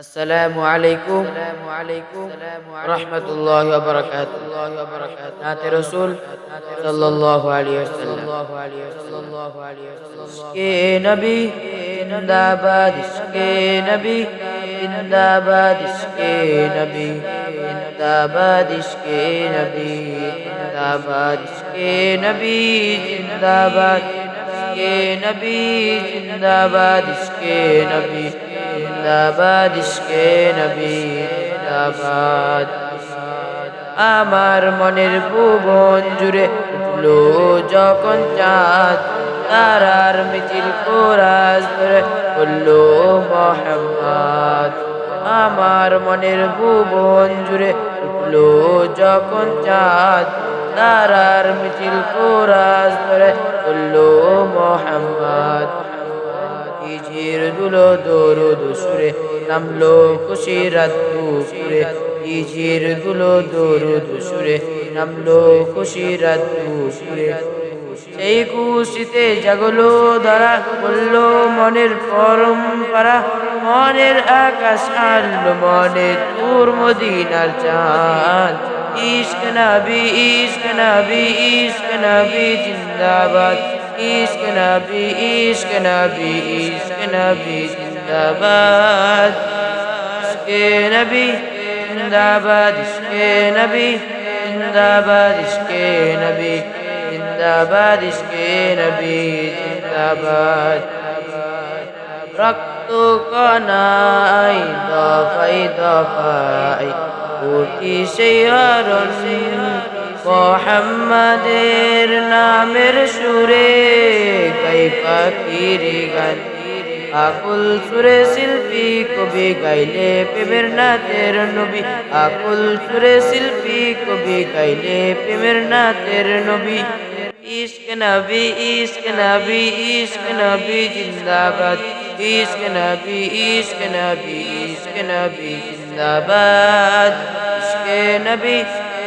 السلام عليكم. السلام ورحمة الله وبركاته. الله نات رسول صلى الله عليه وسلم. صلى الله عليه وسلم نبي زندہ كي نبي زندہ بادش نبي زندہ بادش نبي زندہ بادش نبي زندہ بادش نبي زندہ بادش نبي. জিন্দাবাদ ইশকে নবী আমার মনের ভুবন জুড়ে উঠল যখন চাঁদ, তারার মিছিল কোরাজ ধরে বলল, মোহাম্মদ। আমার মনের ভুবন জুড়ে উঠল যখন চাঁদ, তারার মিছিল কোরাজ ধরে বলল, মোহাম্মদ। ইজির দুলো দরুদ সুরে, নামলো খুশি রাত দুপুরে। ইজির দুলো দরুদ সুরে, নামলো খুশি রাত দুপুরে। সেই খুশিতে জাগলো, ধরা বলল মনের পরম্পরা। মনের আকাশ আনলো, মনে তোর মদিনার চাঁদ। ইশক নবী ইশক নবী ইশক নবী, জিন্দাবাদ। ইশক নবী ইশক নবী ইশক নবী জিন্দাবাদ ইশকে নবী জিন্দাবাদ ইশকে নবী জিন্দাবাদ ইশকে নবী জিন্দাবাদ ইশকে নবী জিন্দাবাদ রক্ত কনাই দফাই দফাই উঠি সেই হরণ মোহাম্মদের নামের সুরে গাই পাখির গান আকুল সুরে শিল্পী কবি গাইলে প্রেমের নাতের নবী আকুল সুরে শিল্পী কবি গাইলে প্রেমের নাতের নবী ইশক নবী ইশক নবী ইশক নবী জিন্দাবাদ ইশক নবী ইশক নবী ইশক নবী জিন্দাবাদ ইশকে নবী